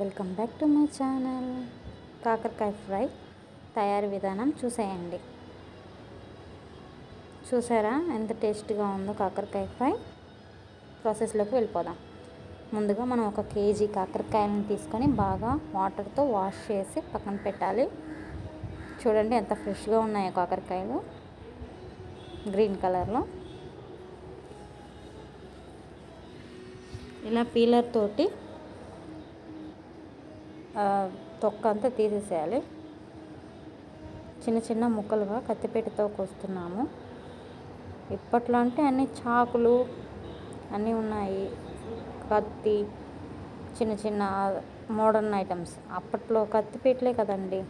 Welcome back to my channel. కాకరకాయ fry తయారీ విధానం చూసేయండి. చూసారా? ఎంత టేస్ట్గా ఉందో కాకరకాయ ఫ్రై. ప్రాసెస్లోకి వెళ్ళిపోదాం. ముందుగా మనం ఒక కేజీ కాకరకాయలను తీసుకొని బాగా వాటర్తో వాష్ చేసి పక్కన పెట్టాలి. చూడండి ఎంత ఫ్రెష్గా ఉన్నాయో కాకరకాయలు. గ్రీన్ కలర్లో. ఇలా పీలర్ తోటి తొక్క అంతా తీసేసేయాలి. చిన్న చిన్న ముక్కలుగా కత్తిపేటతో కోస్తున్నాము. ఇప్పట్లో అంటే అన్ని చాకులు అన్నీ ఉన్నాయి. కత్తి చిన్న చిన్న మోడర్న్ ఐటమ్స్. అప్పట్లో కత్తిపీటలే కదండి.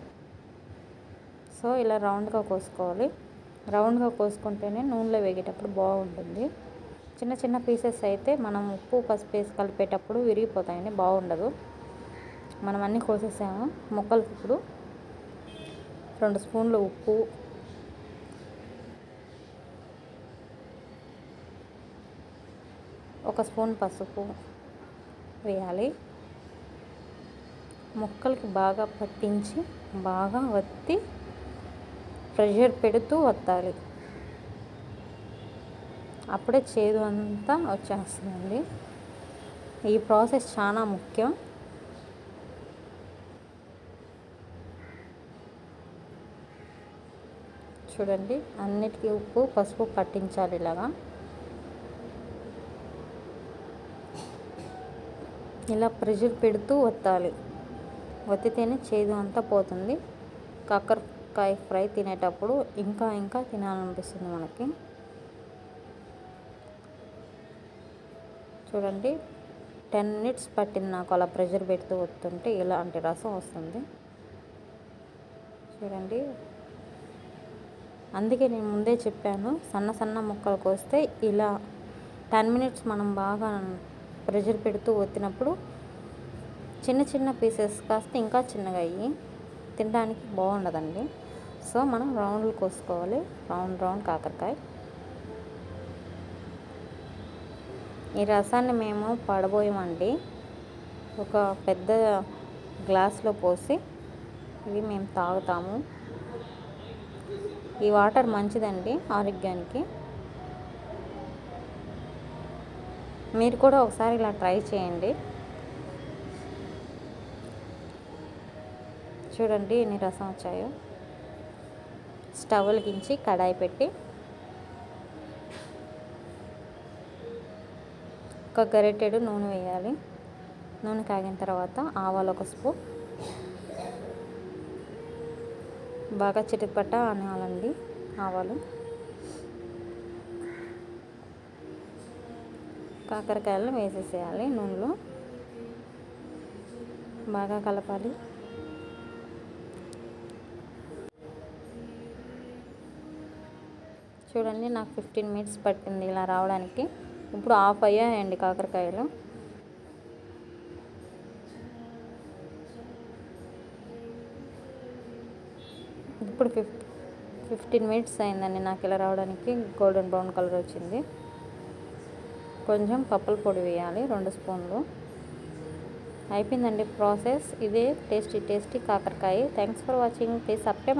సో ఇలా రౌండ్గా కోసుకోవాలి. రౌండ్గా కోసుకుంటేనే నూనెలో వేగేటప్పుడు బాగుంటుంది. చిన్న చిన్న పీసెస్ అయితే మనం ఉప్పు పసుపు వేసి కలిపేటప్పుడు విరిగిపోతాయని బాగుండదు. మనం అన్నీ కోసేసాము. ముక్కలకి ఇప్పుడు రెండు స్పూన్లు ఉప్పు. ఒక స్పూన్ పసుపు వేయాలి. ముక్కలకి బాగా పట్టించి బాగా వత్తి ప్రెషర్ పెడుతూ వత్తాలి. అప్పుడే చేదు అంతా వచ్చేస్తుందండి. ఈ ప్రాసెస్ చాలా ముఖ్యం. చూడండి అన్నిటికీ ఉప్పు పసుపు పట్టించాలి ఇలాగా. ఇలా ప్రెషర్ పెడుతూ వత్తాలి వత్తితేనే చేదు అంతా పోతుంది. కాకరకాయ ఫ్రై తినేటప్పుడు ఇంకా ఇంకా తినాలనిపిస్తుంది మనకి. చూడండి టెన్ మినిట్స్ పట్టింది నాకు అలా ప్రెషర్ పెడుతూ వస్తుంటే ఇలాంటి రసం వస్తుంది. చూడండి అందుకే నేను ముందే చెప్పాను సన్న సన్న ముక్కలు కోస్తే ఇలా టెన్ మినిట్స్ మనం బాగా ప్రెషర్ పెడుతూ ఒత్తినప్పుడు చిన్న చిన్న పీసెస్ కాస్త ఇంకా చిన్నగా అయ్యి తినడానికి బాగుండదండి. సో మనం రౌండ్లు కోసుకోవాలి. రౌండ్ రౌండ్ కాకరకాయ. ఈ రసాన్ని మేము పడబోయమండి. ఒక పెద్ద గ్లాస్లో పోసి ఇవి మేము తాగుతాము. ఈ వాటర్ మంచిదండి ఆరోగ్యానికి. మీరు కూడా ఒకసారి ఇలా ట్రై చేయండి. చూడండి ఎన్ని రసం వచ్చాయో. స్టవ్ వెలిగించి కడాయి పెట్టి ఒక గరిటెడు నూనె వేయాలి. నూనె కాగిన తర్వాత ఆవాలు ఒక స్పూన్ బాగా చిటిపట్ట అనాలండి ఆవాలు. కాకరకాయలను వేసేసేయాలి నూనెలో. బాగా కలపాలి. చూడండి నాకు ఫిఫ్టీన్ మినిట్స్ పట్టింది ఇలా రావడానికి. ఇప్పుడు ఆఫ్ అయ్యాయండి కాకరకాయలు. ఇప్పుడు ఫిఫ్ ఫిఫ్టీన్ మినిట్స్ అయిందండి నాకు ఇలా రావడానికి. గోల్డెన్ బ్రౌన్ కలర్ వచ్చింది. కొంచెం పప్పుల పొడి వేయాలి రెండు స్పూన్లు. అయిపోయిందండి ప్రాసెస్. ఇదే టేస్టీ టేస్టీ కాకరకాయ. Thanks for watching please subscribe